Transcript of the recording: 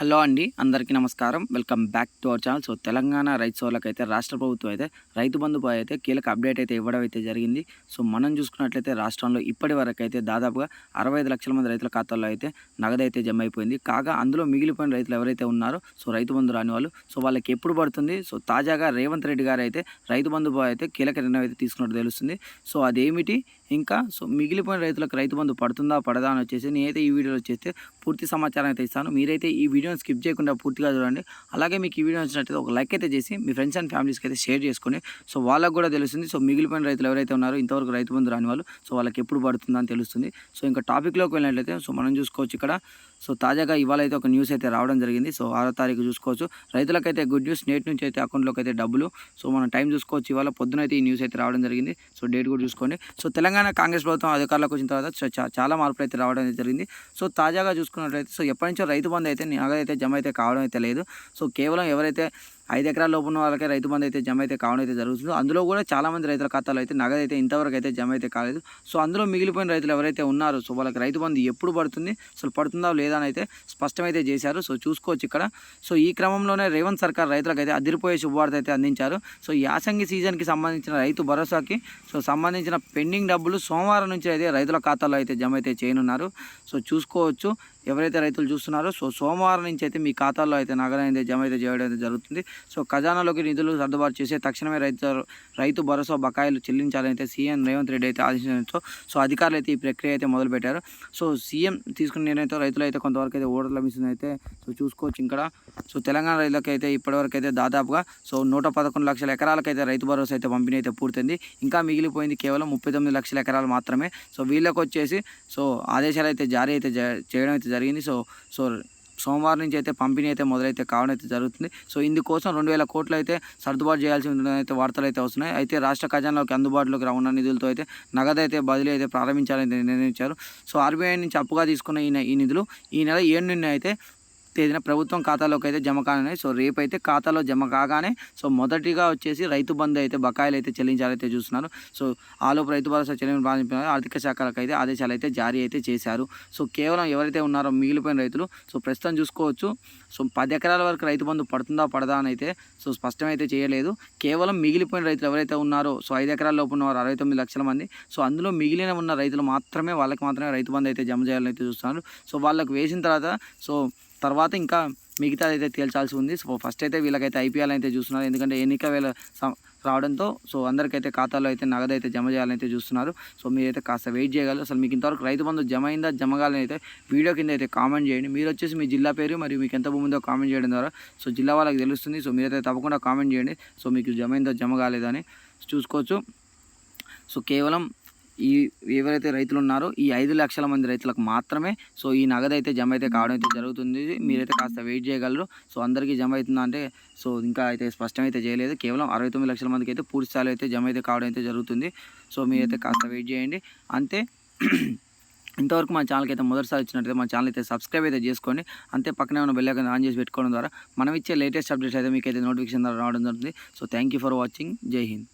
Hello అండి అందరికీ నమస్కారం. Welcome back to our channel. So Telangana రైతు సోళ్ళకి అయితే రాష్ట్ర ప్రభుత్వం అయితే రైతు బంధుపై అయితే కీలక అప్డేట్ అయితే ఇవ్వడం అయితే జరిగింది. సో మనం చూసుకున్నట్లయితే రాష్ట్రంలో ఇప్పటి వరకు అయితే దాదాపుగా అరవై ఐదు లక్షల మంది రైతుల ఖాతాల్లో అయితే నగదు అయితే జమ అయిపోయింది. కాగా అందులో మిగిలిపోయిన రైతులు ఎవరైతే ఉన్నారో సో రైతు బంధు రాని వాళ్ళు సో వాళ్ళకి ఎప్పుడు పడుతుంది? సో తాజాగా రేవంత్ రెడ్డి గారు అయితే రైతు బంధుపై అయితే కీలక నిర్ణయం అయితే తీసుకున్నట్టు తెలుస్తుంది. సో అదేమిటి? ఇంకా సో మిగిలిపోయిన రైతులకు రైతు బంధు పడుతుందా పడదా అని వచ్చేసి నేనైతే ఈ వీడియోలో వచ్చేస్తే పూర్తి సమాచారం అయితే ఇస్తాను. మీరైతే ఈ వీడియో వీడియోని స్కిప్ చేయకుండా పూర్తిగా చూడండి. అలాగే మీకు ఈ వీడియో నచ్చినట్టయితే ఒక లైక్ అయితే చేసి మీ ఫ్రెండ్స్ అండ్ ఫ్యామిలీస్కి అయితే షేర్ చేసుకోండి సో వాళ్ళకు కూడా తెలుస్తుంది. సో మిగిలిపోయిన రైతులు ఎవరైతే ఉన్నారో ఇంతవరకు రైతు బంధు రాని వాళ్ళు సో వాళ్ళకి ఎప్పుడు పడుతుందని తెలుస్తుంది. సో ఇంకా టాపిక్లోకి వెళ్ళినట్లయితే సో మనం చూసుకోవచ్చు ఇక్కడ. సో తాజాగా ఇవాళ అయితే ఒక న్యూస్ అయితే రావడం జరిగింది. సో ఆరో తారీఖు చూసుకోవచ్చు. రైతులకైతే గుడ్ న్యూస్. నేటి నుంచి అయితే అకౌంట్లోకి అయితే డబ్బులు. సో మనం టైం చూసుకోవచ్చు ఇవాళ. పొద్దున అయితే ఈ న్యూస్ అయితే రావడం జరిగింది. సో డేట్ కూడా చూసుకోండి. సో తెలంగాణ కాంగ్రెస్ ప్రభుత్వం అధికారులకు వచ్చిన తర్వాత చాలా మార్పులు అయితే రావడం జరిగింది. సో తాజాగా చూసుకున్నట్లయితే సో ఎప్పటి నుంచో రైతు బంధు అయితే అయితే జమ అయితే కావడం అయితే లేదు. సో కేవలం ఎవరైతే ఐదు ఎకరాల లోపు ఉన్న వాళ్ళకే రైతు బంధు అయితే జమ అయితే కావడం అయితే జరుగుతుంది. అందులో కూడా చాలామంది రైతుల ఖాతాలో అయితే నగదు అయితే ఇంతవరకు అయితే జమ అయితే కాలేదు. సో అందులో మిగిలిపోయిన రైతులు ఎవరైతే ఉన్నారో సో వాళ్ళకి రైతు బంధు ఎప్పుడు పడుతుంది అసలు పడుతుందా లేదా అని అయితే స్పష్టమైతే చేశారు. సో చూసుకోవచ్చు ఇక్కడ. సో ఈ క్రమంలోనే రేవంత్ సర్కార్ రైతులకు అయితే అదిరిపోయే శుభవార్త అయితే అందించారు. సో యాసంగి సీజన్కి సంబంధించిన రైతు భరోసాకి సో సంబంధించిన పెండింగ్ డబ్బులు సోమవారం నుంచి అయితే రైతుల ఖాతాలో అయితే జమ అయితే చేయనున్నారు. సో చూసుకోవచ్చు ఎవరైతే రైతులు చూస్తున్నారో సో సోమవారం నుంచి అయితే మీ ఖాతాల్లో అయితే నగదు అయితే జమ అయితే చేయడం అయితే జరుగుతుంది. సో ఖజానాలోకి నిధులు సర్దుబాటు చేసే తక్షణమే రైతు రైతు భరోసా బకాయిలు చెల్లించాలని అయితే సీఎం రేవంత్ రెడ్డి అయితే ఆదేశించడంతో సో అధికారులు అయితే ఈ ప్రక్రియ అయితే మొదలుపెట్టారు. సో సీఎం తీసుకున్న నిర్ణయంతో రైతులు అయితే కొంతవరకు అయితే ఓటర్ లభిస్తుంది అయితే సో చూసుకోవచ్చు ఇక్కడ. సో తెలంగాణ రైతులకు అయితే ఇప్పటివరకు అయితే దాదాపుగా సో నూట పదకొండు లక్షల ఎకరాలకైతే రైతు భరోసా అయితే పంపిణీ అయితే పూర్తయింది. ఇంకా మిగిలిపోయింది కేవలం ముప్పై తొమ్మిది లక్షల ఎకరాలు మాత్రమే. సో వీళ్ళకి వచ్చేసి సో ఆదేశాలు అయితే జారీ అయితే జ- చేయడం అయితే జరిగింది. సో సో సోమవారం నుంచి అయితే పంపిణీ అయితే మొదలైతే కావడం అయితే జరుగుతుంది. సో ఇందుకోసం రెండు వేల కోట్లు అయితే సర్దుబాటు చేయాల్సి ఉంటుందని అయితే వార్తలు అయితే వస్తున్నాయి. అయితే రాష్ట్ర ఖజానాలోకి అందుబాటులోకి ఉన్న నిధులతో అయితే నగదు అయితే బదిలీ అయితే ప్రారంభించాలని నిర్ణయించారు. సో ఆర్బీఐ నుంచి అప్పుగా తీసుకున్న ఈ ఈ నిధులు ఈ నెల ఏడు నుండి అయితే తేదీన ప్రభుత్వం ఖాతాలోకి అయితే జమ కానున్నాయి. సో రేపు అయితే ఖాతాలో జమ కాగానే సో మొదటిగా వచ్చేసి రైతు బంధు అయితే బకాయిలు అయితే చెల్లించాలైతే చూస్తున్నారు. సో ఆలోపు రైతు భరోసా చెల్లింపు ప్రారంభించిన ఆర్థిక శాఖలకు అయితే ఆదేశాలు అయితే జారీ అయితే చేశారు. సో కేవలం ఎవరైతే ఉన్నారో మిగిలిపోయిన రైతులు సో ప్రస్తుతం చూసుకోవచ్చు. సో పది ఎకరాల వరకు రైతు బంధు పడుతుందా పడదా అని అయితే సో స్పష్టమైతే చేయలేదు. కేవలం మిగిలిపోయిన రైతులు ఎవరైతే ఉన్నారో సో ఐదు ఎకరాల లోపు ఉన్నవారు అరవై తొమ్మిది లక్షల మంది. సో అందులో మిగిలిన ఉన్న రైతులు మాత్రమే వాళ్ళకి మాత్రమే రైతు బంధు అయితే జమ చేయాలని అయితే చూస్తున్నారు. సో వాళ్ళకి వేసిన తర్వాత సో తర్వాత ఇంకా మిగతా అయితే తేల్చాల్సి ఉంది. సో ఫస్ట్ అయితే వీళ్ళకైతే ఐపీఎల్ అయితే చూస్తున్నారు. ఎందుకంటే ఎన్నిక వేళ రావడంతో సో అందరికైతే ఖాతాలో అయితే నగదు అయితే జమ చేయాలని అయితే చూస్తున్నారు. సో మీరైతే కాస్త వెయిట్ చేయగలరు. అసలు మీకు ఇంతవరకు రైతు బంధు జమ అయిందా జమ కాలని అయితే వీడియో కింద అయితే కామెంట్ చేయండి. మీరు వచ్చేసి మీ జిల్లా పేరు మరియు మీకు ఎంత భూమి ఉందో కామెంట్ చేయడం ద్వారా. సో జిల్లా వాళ్ళకి తెలుస్తుంది. సో మీరైతే తప్పకుండా కామెంట్ చేయండి. సో మీకు జమ అయిందో జమ కాలేదని చూసుకోవచ్చు. సో కేవలం ఈ ఎవరైతే రైతులు ఉన్నారో ఈ ఐదు లక్షల మంది రైతులకు మాత్రమే. సో ఈ నగదు అయితే జమ అయితే కావడం అయితే జరుగుతుంది. మీరైతే కాస్త వెయిట్ చేయగలరు. సో అందరికీ జమ అవుతుందా అంటే సో ఇంకా అయితే స్పష్టం అయితే చేయలేదు. కేవలం అరవై తొమ్మిది లక్షల మందికి అయితే పూర్తి స్థాయిలో అయితే జమ అయితే కావడం అయితే జరుగుతుంది. సో మీరైతే కాస్త వెయిట్ చేయండి. అంతే. ఇంతవరకు మా ఛానల్కి అయితే మొదటిసారి వచ్చినట్టయితే మా ఛానల్ అయితే సబ్స్క్రైబ్ అయితే చేసుకోండి. అంతే పక్కనే ఉన్న బెల్ ఐకాన్ ఆన్ చేసి పెట్టుకోవడం ద్వారా మనం ఇచ్చే లేటెస్ట్ అప్డేట్స్ అయితే మీకు అయితే నోటిఫికేషన్ ద్వారా రావడం జరుగుతుంది. So thank you for watching. Jai Hind.